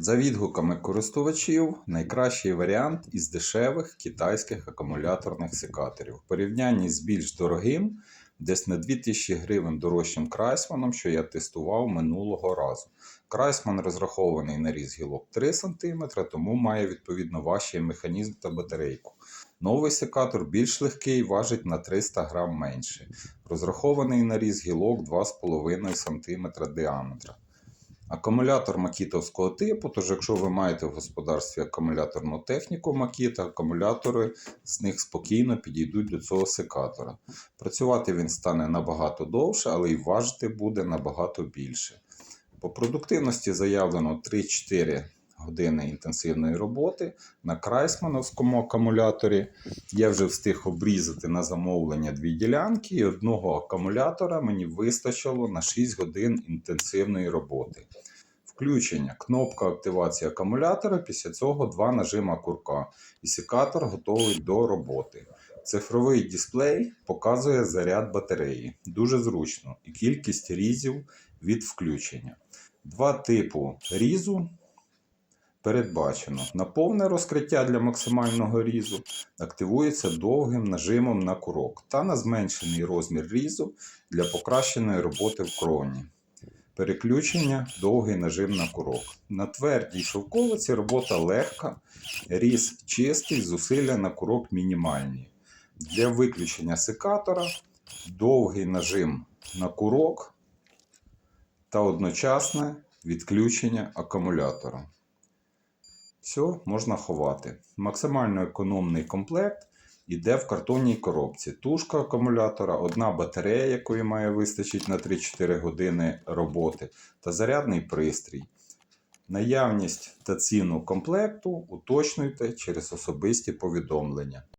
За відгуками користувачів, найкращий варіант із дешевих китайських акумуляторних секаторів. В порівнянні з більш дорогим, десь на 2000 гривень дорожчим Крайсманом, що я тестував минулого разу. Крайсман розрахований на різ гілок 3 см, тому має відповідно важчий механізм та батарейку. Новий секатор більш легкий, важить на 300 грам менше. Розрахований на різ гілок 2,5 см діаметра. Акумулятор макітовського типу, тож якщо ви маєте в господарстві акумуляторну техніку макіта, акумулятори з них спокійно підійдуть до цього секатора. Працювати він стане набагато довше, але й важити буде набагато більше. По продуктивності заявлено 3-4 години інтенсивної роботи на крайсмановському акумуляторі. Я вже встиг обрізати на замовлення дві ділянки, і одного акумулятора мені вистачило на 6 годин інтенсивної роботи. Включення, кнопка активації акумулятора, після цього два нажима курка. І секатор готовий до роботи. Цифровий дисплей показує заряд батареї. Дуже зручно. І кількість різів від включення. Два типу різу передбачено. На повне розкриття для максимального різу активується довгим нажимом на курок та на зменшений розмір різу для покращеної роботи в кроні. Переключення, довгий нажим на курок. На твердій шовковиці робота легка, різ чистий, зусилля на курок мінімальні. Для виключення секатора довгий нажим на курок та одночасне відключення акумулятора. Все, можна ховати. Максимально економний комплект іде в картонній коробці. Тушка акумулятора, одна батарея, якої має вистачити на 3-4 години роботи, та зарядний пристрій. Наявність та ціну комплекту уточнюйте через особисті повідомлення.